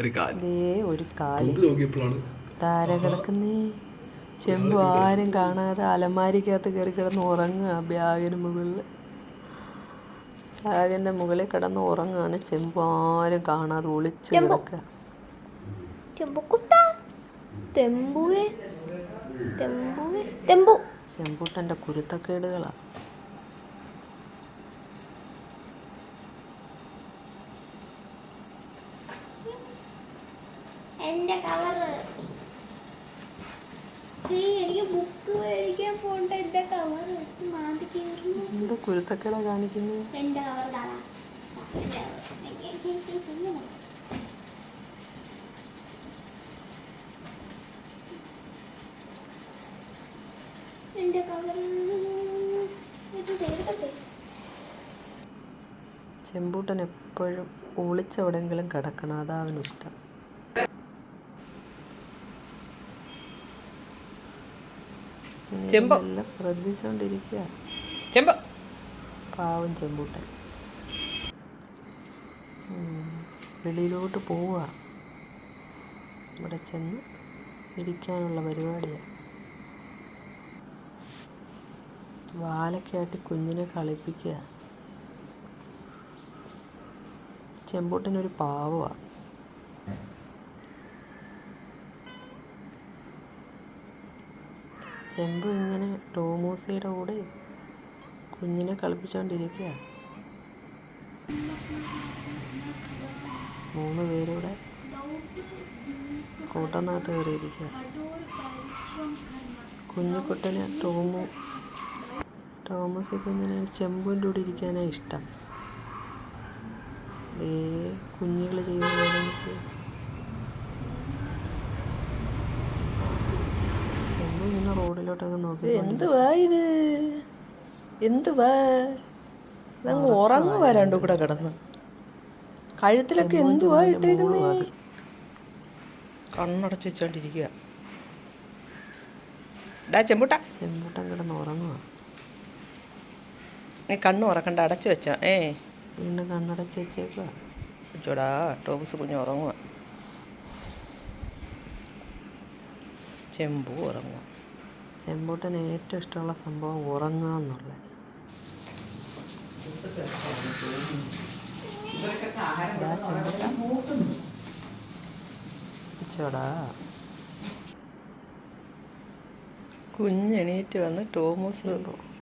ഒരു കാൽ. ദേ ഒരു കാൽ. ഇത് നോക്കിയപ്പോഴാണ്. താര കിടക്കുന്നേ. ചെമ്പു ആരും കാണാതെ അലമാരിക്കകത്ത് കയറി കിടന്ന് ഉറങ്ങുക ബാഗിന് മുകളിൽ ബാഗിന്റെ മുകളിൽ കിടന്ന് ഉറങ്ങുകയാണ് ചെമ്പു ആരും കാണാതെ ഒളിച്ച് കിടക്കുക. തെമ്പുവേ. ചെമ്പൂട്ടന്റെ കുരുത്തക്കേടുകളാണ് എന്റെ കവറ് എനിക്ക് ബുക്ക് മേടിക്കാൻ പോണ്ട. എന്റെ കവർ മാന്തി കീറുന്നു എന്താ കുരുത്തക്കേടാ കാണിക്കുന്നു? എന്റെ കവർ കാണാം. എന്റെ കവർ ചെമ്പൂട്ടൻ എപ്പോഴും ഒളിച്ചെവിടെങ്കിലും കിടക്കണം. അതാ അവനിഷ്ടം ചെമ്പ്. എല്ലാം ശ്രദ്ധിച്ചോണ്ടിരിക്കുക ചെമ്പ്. പാവം ചെമ്പൂട്ടൻ. വെളിയിലോട്ട് പോവുക ഇവിടെ ചെന്ന് ഇരിക്കാനുള്ള പരിപാടിയാണ് വാലക്കാട്ടി കുഞ്ഞിനെ കളിപ്പിക്കുക ചെമ്പൂട്ടനൊരു പാവമാണ് ചെമ്പ് ഇങ്ങനെ ടോമൂസയുടെ കൂടെ കുഞ്ഞിനെ കളിപ്പിച്ചുകൊണ്ടിരിക്കുക മൂന്ന് പേരൂടെ സ്കൂട്ടറിനകത്ത് കയറിയിരിക്കുക കുഞ്ഞിക്കുട്ടന് ടോമു ടോമസ് കുഞ്ഞിന് ചെമ്പുവിന്റെ കൂടെ ഇരിക്കാനാണ് ഇഷ്ടം. ദേ കുഞ്ഞുകൾ ചെയ്യുന്നത് എനിക്ക് ചെമ്പ് ഇങ്ങനെ റോഡിലോട്ടൊക്കെ നോക്കി എന്തുവാ ഇത്? എന്തുവാ ഇതങ്ങ് ഉറങ്ങുവാ രണ്ടും കൂടെ കിടന്ന്. കഴുത്തിലൊക്കെ എന്തുവാ ഇട്ടേക്കുന്നേ? കണ്ണടച്ച് വെച്ചോണ്ടിരിക്കുക ഡാ ചെമ്പൂട്ട. ചെമ്പൂട്ടൻ കിടന്ന് ഉറങ്ങുക നീ കണ്ണു ഉറക്കണ്ട അടച്ചു വെച്ചോ. ഏ. വീണ്ടും കണ്ണടച്ച് വെച്ചേക്കുക ചോടാ ടോബസ് കുഞ്ഞ് ഉറങ്ങുക ചെമ്പു ഉറങ്ങുക ചെമ്പൂട്ടന് ഏറ്റവും ഇഷ്ടമുള്ള സംഭവം ഉറങ്ങുക എന്നുള്ളത്. കുഞ്ഞെണീറ്റ് വന്ന് ടോമസ്